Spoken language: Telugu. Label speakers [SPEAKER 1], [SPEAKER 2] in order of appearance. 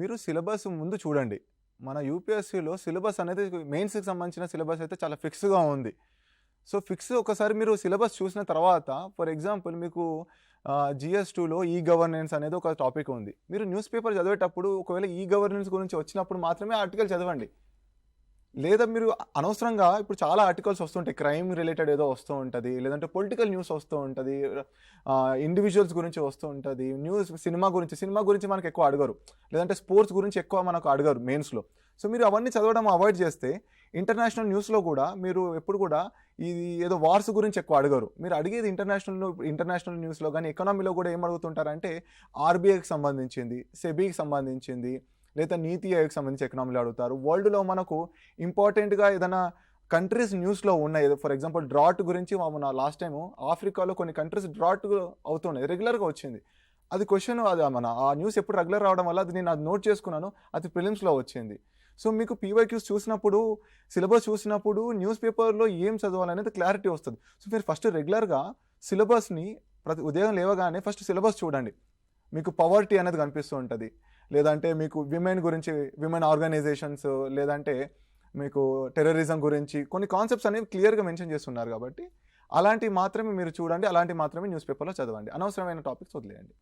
[SPEAKER 1] మీరు సిలబస్ ముందు చూడండి. మన యూపీఎస్సీలో సిలబస్ అనేది మెయిన్స్కి సంబంధించిన సిలబస్ అయితే చాలా ఫిక్స్గా ఉంది. సో ఫిక్స్ ఒకసారి మీరు సిలబస్ చూసిన తర్వాత ఫర్ ఎగ్జాంపుల్ మీకు జిఎస్ టూలో ఈ గవర్నెన్స్ అనేది ఒక టాపిక్ ఉంది. మీరు న్యూస్ పేపర్ చదివేటప్పుడు ఒకవేళ ఈ గవర్నెన్స్ గురించి వచ్చినప్పుడు మాత్రమే ఆర్టికల్ చదవండి. లేదా మీరు అనవసరంగా ఇప్పుడు చాలా ఆర్టికల్స్ వస్తుంటాయి. క్రైమ్ రిలేటెడ్ ఏదో వస్తూ ఉంటుంది లేదంటే పొలిటికల్ న్యూస్ వస్తూ ఉంటుంది ఇండివిజువల్స్ గురించి వస్తూ ఉంటుంది న్యూస్ సినిమా గురించి సినిమా గురించి మనకు ఎక్కువ అడగరు. లేదంటే స్పోర్ట్స్ గురించి ఎక్కువ మనకు అడగరు మెయిన్స్లో సో మీరు అవన్నీ చదవడం అవాయిడ్ చేస్తే ఇంటర్నేషనల్ న్యూస్లో కూడా మీరు ఎప్పుడు కూడా ఇది ఏదో వార్స్ గురించి ఎక్కువ అడగరు. మీరు అడిగేది ఇంటర్నేషనల్ ఇంటర్నేషనల్ న్యూస్లో కానీ ఎకనామీలో కూడా ఏం అడుగుతుంటారంటే ఆర్బీఐకి సంబంధించింది సెబీకి సంబంధించింది లేదా నీతి ఆయోగ్ సంబంధించి ఎకనామీలో అడుగుతారు. వరల్డ్లో మనకు ఇంపార్టెంట్గా ఏదైనా కంట్రీస్ న్యూస్లో ఉన్నాయి. ఫర్ ఎగ్జాంపుల్ డ్రాట్ గురించి మన లాస్ట్ టైం ఆఫ్రికాలో కొన్ని కంట్రీస్ డ్రాట్ అవుతున్నాయి. రెగ్యులర్గా వచ్చింది. అది క్వశ్చన్ అది మన ఆ న్యూస్ ఎప్పుడు రెగ్యులర్ రావడం వల్ల అది నేను అది నోట్ చేసుకున్నాను. అది ప్రిలిమ్స్లో వచ్చింది. సో మీకు పీవైక్యూస్ చూసినప్పుడు సిలబస్ చూసినప్పుడు న్యూస్ పేపర్లో ఏం చదవాలనేది క్లారిటీ వస్తుంది. సో మీరు ఫస్ట్ రెగ్యులర్గా సిలబస్ని ప్రతి ఉదయం లేవగానే ఫస్ట్ సిలబస్ చూడండి. మీకు పవర్టీ అనేది కనిపిస్తూ ఉంటుంది. లేదంటే మీకు విమెన్ గురించి విమెన్ ఆర్గనైజేషన్స్ లేదంటే మీకు టెర్రరిజం గురించి కొన్ని కాన్సెప్ట్స్ అనేవి క్లియర్గా మెన్షన్ చేస్తున్నారు కాబట్టి అలాంటివి మాత్రమే మీరు చూడండి అలాంటివి మాత్రమే న్యూస్ పేపర్లో చదవండి. అనవసరమైన టాపిక్స్ వదిలేయండి.